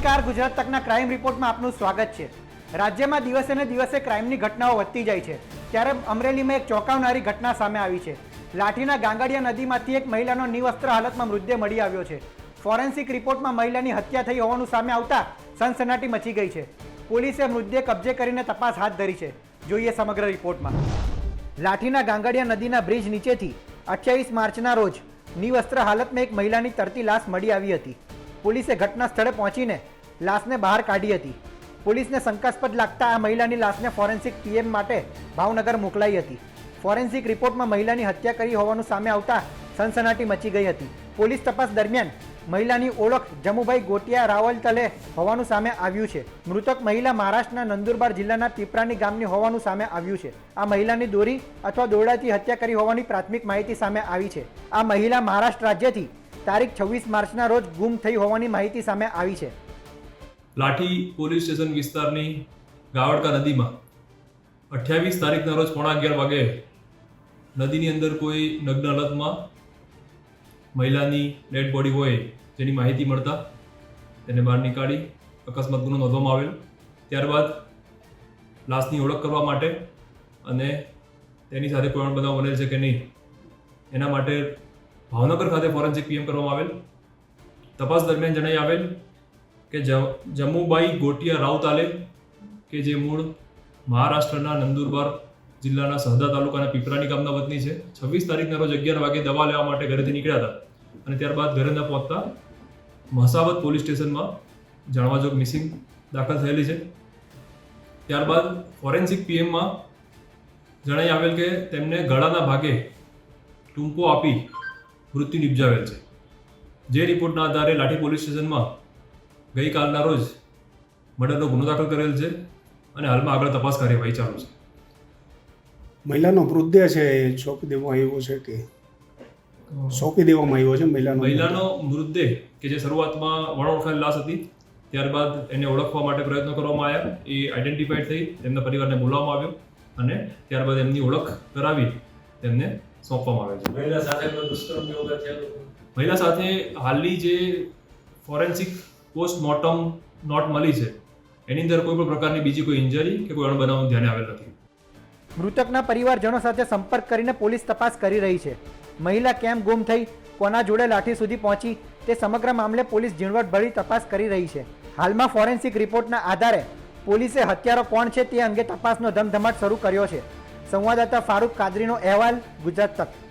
Gujarat તકના crime રિપોર્ટમાં આપનું સ્વાગત છે. રાજ્યમાં દિવસે ને દિવસે ક્રાઇમની ઘટનાઓ વધતી જાય છે. ત્યારે અમરેલીમાં એક ચોંકાવનારી ઘટના સામે આવી છે. લાઠીના ગાંગડિયા નદીમાંથી એક મહિલાનો નિવસ્ત્ર હાલતમાં મૃતદેહ મળી આવ્યો છે. ફોરેન્સિક રિપોર્ટમાં મહિલાની હત્યા થઈ હોવાનું સામે આવતા સનસનાટી મચી ગઈ છે. પોલીસે મૃતદેહ કબજે કરીને તપાસ હાથ ધરી છે. જોઈએ સમગ્ર રિપોર્ટમાં લાઠીના ગાંગડિયા નદીના બ્રિજ નીચેથી અઠ્યાવીસ માર્ચના રોજ નિવસ્ત્ર હાલતમાં એક મહિલાની તરતી લાશ મળી આવી હતી. પોલીસે ઘટના સ્થળે પહોંચીને લાશને બહાર કાઢી હતી. પોલીસને શંકાસ્પદ લાગતા આ મહિલાની લાશને ફોરેન્સિક પીએમ માટે ભાવનગર મોકલાઈ હતી. ફોરેન્સિક રિપોર્ટમાં મહિલાની હત્યા કરી હોવાનું સામે આવતા સનસનાટી મચી ગઈ હતી. પોલીસ તપાસ દરમિયાન મહિલાની ઓળખ જમુભાઈ ગોટિયા રાવલ તલે હોવાનું સામે આવ્યું છે. મૃતક મહિલા મહારાષ્ટ્રના નંદુરબાર જિલ્લાના પીપરાની ગામની હોવાનું સામે આવ્યું છે. આ મહિલાની દોરી અથવા દોરડાથી હત્યા કરી હોવાની પ્રાથમિક માહિતી સામે આવી છે. આ મહિલા મહારાષ્ટ્ર રાજ્યથી તારીખ છવ્વીસ માર્ચના રોજ ગુમ થઈ હોવાની માહિતી સામે આવી છે. લાઠી પોલીસ સ્ટેશન વિસ્તારની ગાવડકા નદીમાં અઠ્યાવીસ તારીખના રોજ પોણા અગિયાર વાગે નદીની અંદર કોઈ નગ્ન હાલતમાં મહિલાની ડેડ બોડી હોય જેની માહિતી મળતા તેને બહાર નીકાળી અકસ્માત ગુનો નોંધવામાં આવેલ. ત્યારબાદ લાશની ઓળખ કરવા માટે અને તેની સાથે કોઈ બનાવ બનેલ છે કે નહીં, એના માટે ભાવનગર ખાતે ફોરેન્સિક પીએમ કરવામાં આવેલ. તપાસ દરમિયાન જણાઈ આવેલ કે જમ્મુબાઈ ગોટિયા રાવતાલે કે જે મૂળ મહારાષ્ટ્રના નંદુરબાર જિલ્લાના સહદા તાલુકાના પીપરાની ગામના વતની છે, છવ્વીસ તારીખના રોજ અગિયાર વાગે દવા લેવા માટે ઘરેથી નીકળ્યા હતા અને ત્યારબાદ ઘરે ન પહોંચતા મસાવત પોલીસ સ્ટેશનમાં જાણવાજોગ મિસિંગ દાખલ થયેલી છે. ત્યારબાદ ફોરેન્સિક પીએમમાં જણાઈ આવેલ કે તેમને ગળાના ભાગે ટૂંકો આપી મૃત્યુ નિપજાવેલ છે. જે રિપોર્ટના આધારે લાઠી પોલીસ સ્ટેશનમાં ગઈકાલના રોજ મર્ડરનો ગુનો દાખલ કરેલ છે અને હાલમાં આગળ તપાસ કાર્યવાહી ચાલુ છે. મહિલાનો મૃતદેહ છે એ સોંપી દેવામાં આવ્યો છે કે સોંપી દેવામાં આવ્યો છે મહિલાનો મહિલાનો મૃતદેહ કે જે શરૂઆતમાં વણોળખાયેલ લાશ હતી ત્યારબાદ એને ઓળખવા માટે પ્રયત્નો કરવામાં આવ્યા. એ આઈડેન્ટિફાઈડ થઈ તેમના પરિવારને બોલાવવામાં આવ્યો અને ત્યારબાદ એમની ઓળખ કરાવી તેમને સોંપવામાં આવે છે. મહિલા સાથે દુષ્કર્મ મહિલા સાથે હાલની જે ફોરેન્સિક પોસ્ટમોર્ટમ નોટ મળી છે એની અંદર કોઈ પણ પ્રકારની બીજી કોઈ ઇન્જરી કે કોઈ અણબનાવ ધ્યાને આવેલ નથી. મૃતકના પરિવારજનો સાથે સંપર્ક કરીને પોલીસ તપાસ કરી રહી છે. મહિલા કેમ ગુમ થઈ કોના જોડે લાઠી સુધી પહોંચી તે સમગ્ર મામલે પોલીસ ઝીણવટભરી તપાસ કરી રહી છે. હાલમાં ફોરેન્સિક રિપોર્ટના આધારે પોલીસે હત્યારો કોણ છે તે અંગે તપાસનો ધમધમાટ શરૂ કર્યો છે. સંવાદદાતા ફારૂક કાદરીનો અહેવાલ ગુજરાત તક.